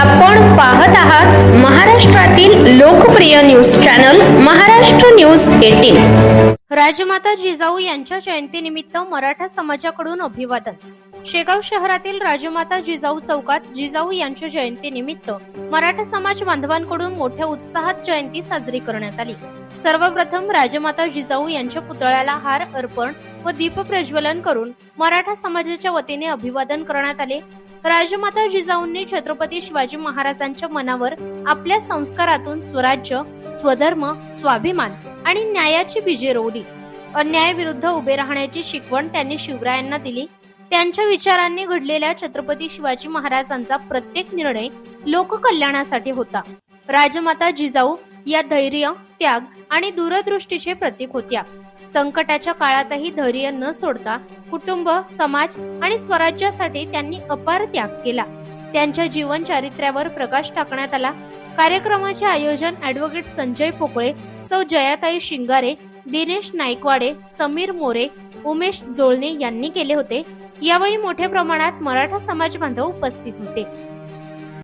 आपण पाहत आहात महाराष्ट्रातील लोकप्रिय news channel Maharashtra news eighteen. Rajmata Jijau यांच्या जयंतीनिमित्त मराठा समाजाकडून अभिवादन. शेगाव शहरातील राजमाता जिजाऊ चौकात जिजाऊ यांच्या जयंतीनिमित्त मराठा समाज बांधवांकडून मोठ्या उत्साहात जयंती साजरी करण्यात आली. सर्वप्रथम राजमाता जिजाऊ यांच्या पुतळ्याला हार अर्पण व दीप प्रज्वलन करून मराठा समाजाच्या वतीने अभिवादन करण्यात आले. राजमाता जिजाऊंनी छत्रपती शिवाजी महाराजांच्या मनावर आपल्या संस्कारातून स्वराज्य स्वधर्म स्वाभिमान आणि न्यायाची बीजे रोवली. अन्यायाविरुद्ध उभे राहण्याची शिकवण त्यांनी शिवरायांना दिली. त्यांच्या विचारांनी घडलेल्या छत्रपती शिवाजी महाराजांचा प्रत्येक निर्णय लोककल्याणासाठी होता. राजमाता जिजाऊ या धैर्य त्याग आणि दूरदृष्टीचे प्रतीक होत्या. संकटाच्या काळातही धैर्य न सोडता कुटुंब समाज आणि स्वराज्यासाठी त्यांनी अपार त्याग केला. त्यांच्या जीवन चारित्र्यावर प्रकाश टाकण्यात आला. कार्यक्रमाचे आयोजन ऍडव्होकेट संजय पोकळे सौ जयाताई शिंगारे दिनेश नाईकवाडे समीर मोरे उमेश जोळणे यांनी केले होते. यावेळी मोठ्या प्रमाणात मराठा समाज बांधव उपस्थित होते.